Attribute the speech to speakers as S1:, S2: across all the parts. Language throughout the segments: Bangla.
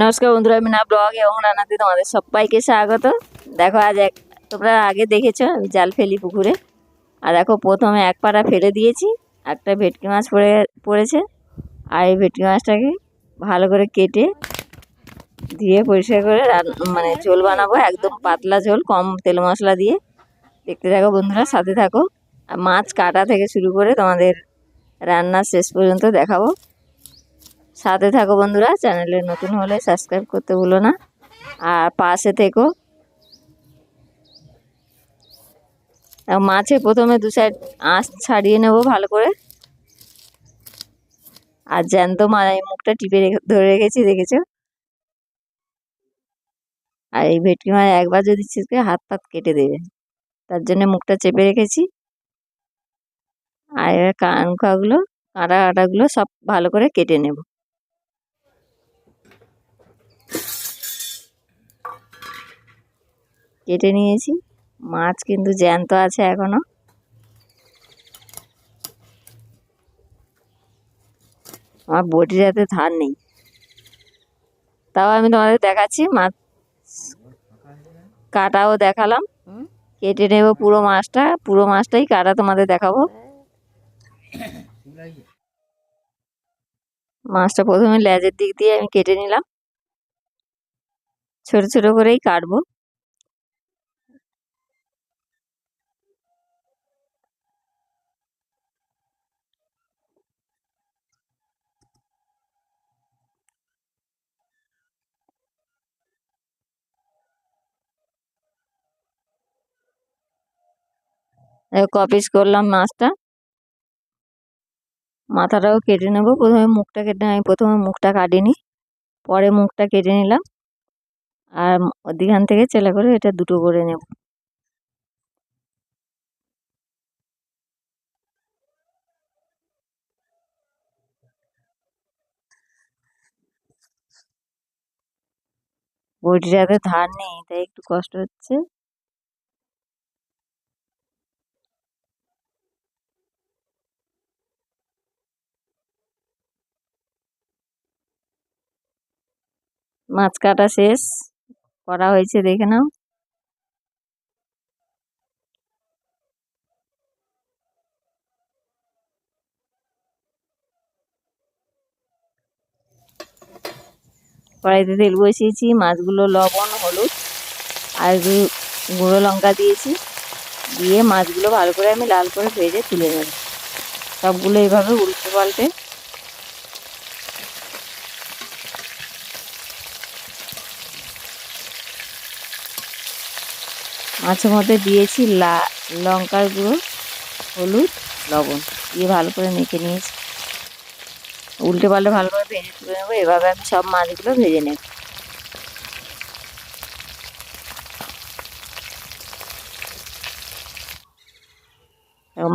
S1: নমস্কার বন্ধুরা, আমি না ব্লগ এবং রান্নাতে তোমাদের সবাইকে স্বাগত। দেখো, আজ এক তোমরা আগে দেখেছ, আমি জাল ফেলি পুকুরে। আর দেখো, প্রথমে এক পাড়া ফেলে দিয়েছি, একটা ভেটকি মাছ পড়ে পড়েছে। আর এই ভেটকি মাছটাকে ভালো করে কেটে দিয়ে পরিষ্কার করে মানে ঝোল বানাবো, একদম পাতলা ঝোল, কম তেল মশলা দিয়ে। দেখতে থাকো বন্ধুরা, সাথে থাকো। আর মাছ কাটা থেকে শুরু করে তোমাদের রান্না শেষ পর্যন্ত দেখাবো। সাথে থাকো বন্ধুরা, চ্যানেলে নতুন হলে সাবস্ক্রাইব করতে ভুলো না। আর পাশে থেকো। মাছে প্রথমে দু সাইড আঁশ ছাড়িয়ে নেব ভালো করে। আর জ্যান্ত মাছ, এই মুখটা টিপে ধরে রেখেছি, দেখেছ? আর এই ভেটকি মাছ একবার যদি ছিটকে হাত পাত কেটে দেবে। তার জন্য মুখটা চেপে রেখেছি। আর এবার কানখাগুলো কাঁটা কাঁটাগুলো সব ভালো করে কেটে নেব। কেটে নিয়েছি। মাছ কিন্তু জ্যান্ত আছে এখনও। আমার বটির হাতে ধার নেই। তাও আমি তোমাদের দেখাচ্ছি মাছ কাটাও দেখালাম। কেটে নেব পুরো মাছটা পুরো মাছটাই কাটা তোমাদের দেখাবো। মাছটা প্রথমে লেজের দিক দিয়ে আমি কেটে নিলাম। ছোট ছোট করেই কাটবো। কপিস করলাম মাছটা মাথাটাও কেটে নেব। প্রথমে মুখটা কেটে আমি প্রথমে মুখটা কাটিনি, পরে মুখটা কেটে নিলাম। আর ওদিখান থেকে চেলা করে এটা দুটো করে নেব। হাতে ধার নেই, তাই একটু কষ্ট হচ্ছে। মাছ কাটা শেষ। করা হয়েছে, দেখে নাও। কড়াইতে তেল বসিয়েছি, মাছগুলো লবণ, হলুদ, আর গুঁড়ো লঙ্কা দিয়েছি। দিয়ে মাছগুলো ভালো করে আমি লাল করে ভেজে তুলে নেব। সবগুলো এইভাবে উল্টে পাল্টে মাছের মধ্যে দিয়েছি লা, লঙ্কার গুঁড়ো, হলুদ, লবণ। দিয়ে ভালো করে মেখে নিয়েছি। উল্টে পাল্টে ভালো করে ভেজে তুলে নেব। এভাবে আমি সব মাছগুলো ভেজে নেব।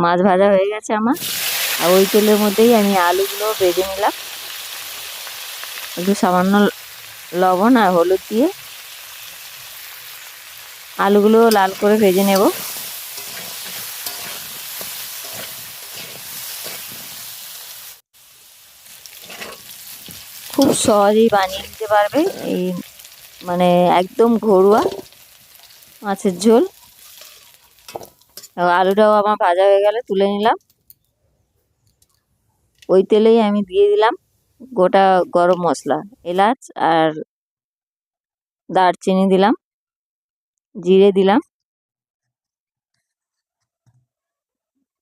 S1: মাছ ভাজা হয়ে গেছে আমার। আর ওই তেলের মধ্যেই আমি আলুগুলো ভেজে নিলাম। একটু সামান্য লবণ আর হলুদ দিয়ে আলুগুলো লাল করে ভেজে নেব। খুব সহজেই বানিয়ে নিতে পারবে এই মানে একদম ঘরোয়া মাছের ঝোল। আলুটাও আমার ভাজা হয়ে গেলে তুলে নিলাম। ওই তেলেই আমি দিয়ে দিলাম গোটা গরম মশলা, এলাচ আর দারচিনি দিলাম। জিরে দিলাম।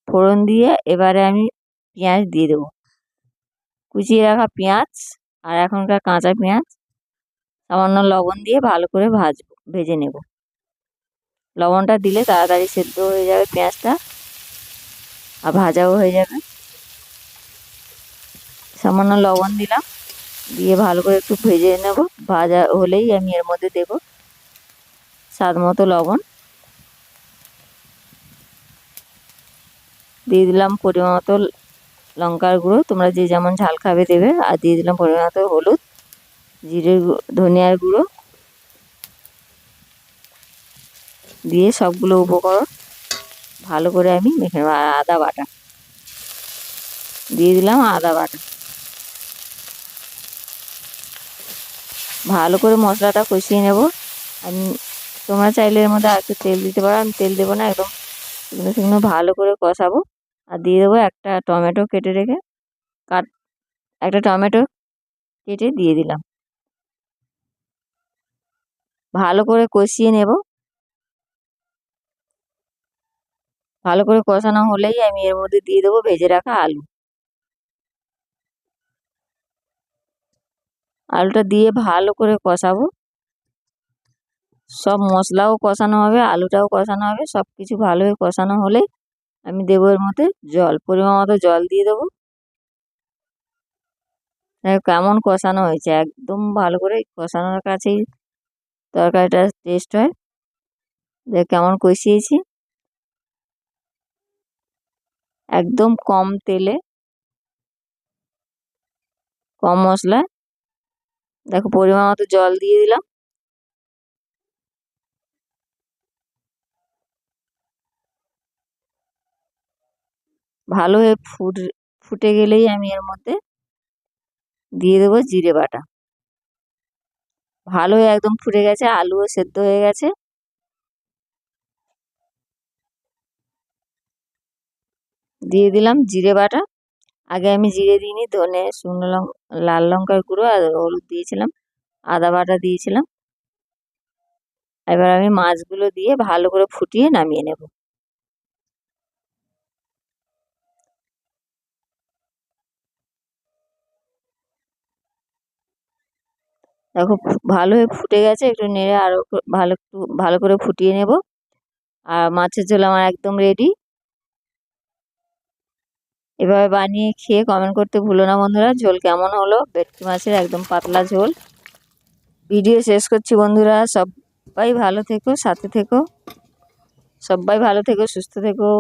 S1: ফোড়ন দিয়ে এবারে আমি পেঁয়াজ দিয়ে দেবো। কুচিয়ে রাখা পেঁয়াজ আর এখনকার কাঁচা পেঁয়াজ, সামান্য লবণ দিয়ে ভালো করে ভাজবো, ভেজে নেব। লবণটা দিলে তাড়াতাড়ি সেদ্ধ হয়ে যাবে পেঁয়াজটা আর ভাজাও হয়ে যাবে। সামান্য লবণ দিলাম, দিয়ে ভালো করে একটু ভেজে নেব। ভাজা হলেই আমি এর মধ্যে দেব স্বাদ মতো লবণ। দিয়ে দিলাম পরিমাণ মতো লঙ্কার গুঁড়ো। তোমরা যে যেমন ঝাল খাবে দেবে। আর দিয়ে দিলাম পরিমাণ মতো হলুদ, জিরে ধনিয়ার গুঁড়ো। দিয়ে সবগুলো উপকরণ ভালো করে আমি মেখে নেব। আদা বাটা। দিয়ে দিলাম আদা বাটা। ভালো করে মশলাটা কষিয়ে নেব। আমি তোমরা চাইলে এর মধ্যে আর একটু তেল দিতে পারো। আমি তেল দেবো না, একদম শুকনো শুকনো ভালো করে কষাবো। আর দিয়ে দেবো একটা টমেটো কেটে রেখে কাট, একটা টমেটো কেটে দিয়ে দিলাম। ভালো করে কষিয়ে নেব। ভালো করে কষানো হলেই আমি এর মধ্যে দিয়ে দেবো ভেজে রাখা আলু। আলুটা দিয়ে ভালো করে কষাবো। সব মশলাও কষানো হবে, আলুটাও কষানো হবে সব কিছু ভালোভাবে কষানো হলে আমি দেবো এর মধ্যে জল, পরিমাণ মতো জল দিয়ে দেবো। কেমন কষানো হয়েছে, একদম ভালো করে কষানোর কাছেই তরকারিটা টেস্ট হয়। দেখ কেমন কষিয়েছি। একদম কম তেলে, কম মশলা দেখো পরিমাণ মতো জল দিয়ে দিলাম। ভালো হয়ে ফুট, ফুটে গেলেই আমি এর মধ্যে দিয়ে দেবো জিরে বাটা। ভালো হয়ে একদম ফুটে গেছে, আলুও সেদ্ধ হয়ে গেছে। দিয়ে দিলাম জিরে বাটা। আগে আমি জিরে দিইনি, ধনে, শুকনো লঙ্কা লাল লঙ্কার গুঁড়ো আর হলুদ দিয়েছিলাম, আদা বাটা দিয়েছিলাম। এবার আমি মাছগুলো দিয়ে ভালো করে ফুটিয়ে নামিয়ে নেব। দেখো ভালো হয়ে ফুটে গেছে, একটু নেড়ে আরও ভালো একটু, ভালো করে ফুটিয়ে নেব। আর মাছের ঝোল আমার একদম রেডি এভাবে বানিয়ে খেয়ে কমেন্ট করতে ভুলো না বন্ধুরা। ঝোল কেমন হলো? ভেটকি মাছের একদম পাতলা ঝোল। ভিডিও শেষ করছি বন্ধুরা। সবাই ভালো থেকো, সাথে থেকো। সবাই ভালো থেকো, সুস্থ থেকো।